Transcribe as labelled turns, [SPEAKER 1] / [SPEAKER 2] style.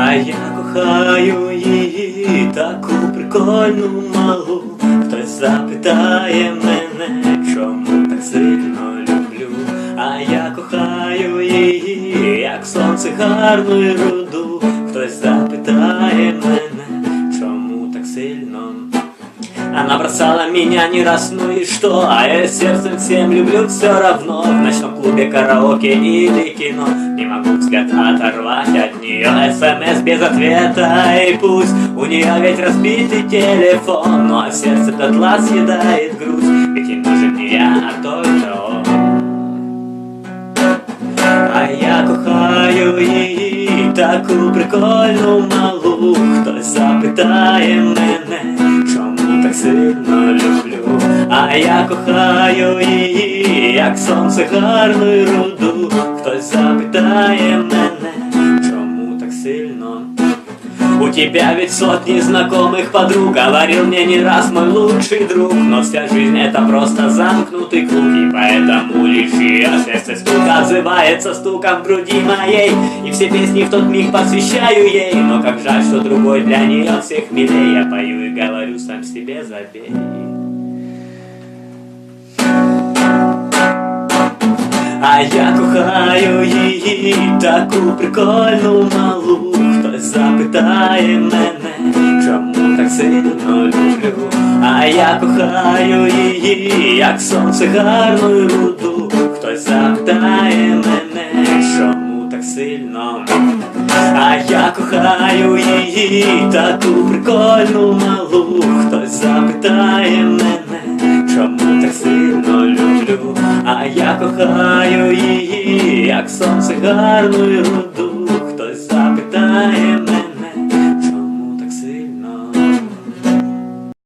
[SPEAKER 1] А я кохаю її таку прикольну малу. Хтось запитає мене, чому так сильно люблю. А я кохаю її, як сонце гарну і руду. Хтось запитає мене, чому так сильно. Она бросала меня не раз, ну и что? А я сердцем всем люблю все равно В ночном клубе караоке или кино Не могу взгляд оторвать от нее СМС без ответа И пусть у нее ведь разбитый телефон Но а в сердце дотла съедает грусть Ведь ей нужен не я, а только он а я кохаю її, таку прикольну малу. Хтось запитає мене, чому так сильно люблю. А я кохаю її, як сонце гарну руду. Хтось запитає мене, чому так сильно. У тебя ведь сотни знакомых подруг. Говорил мне не раз мой лучший друг. Но вся жизнь это просто замкнутый круг. И поэтому лишь ее сердце стук Отзывается стуком в груди моей. И все песни в тот миг посвящаю ей. Но как жаль, что другой для нее всех милей Я пою и говорю сам себе забей. А я кохаю її, таку прикольну малу. Запитає мене, чому так сильно люблю. А я кохаю її, як сонце гарну руду. Хтось запитає мене, чому так сильно. А я кохаю її, таку прикольну малу. Хтось запитає мене, чому так сильно люблю. А я кохаю її, як сонце гарну руду.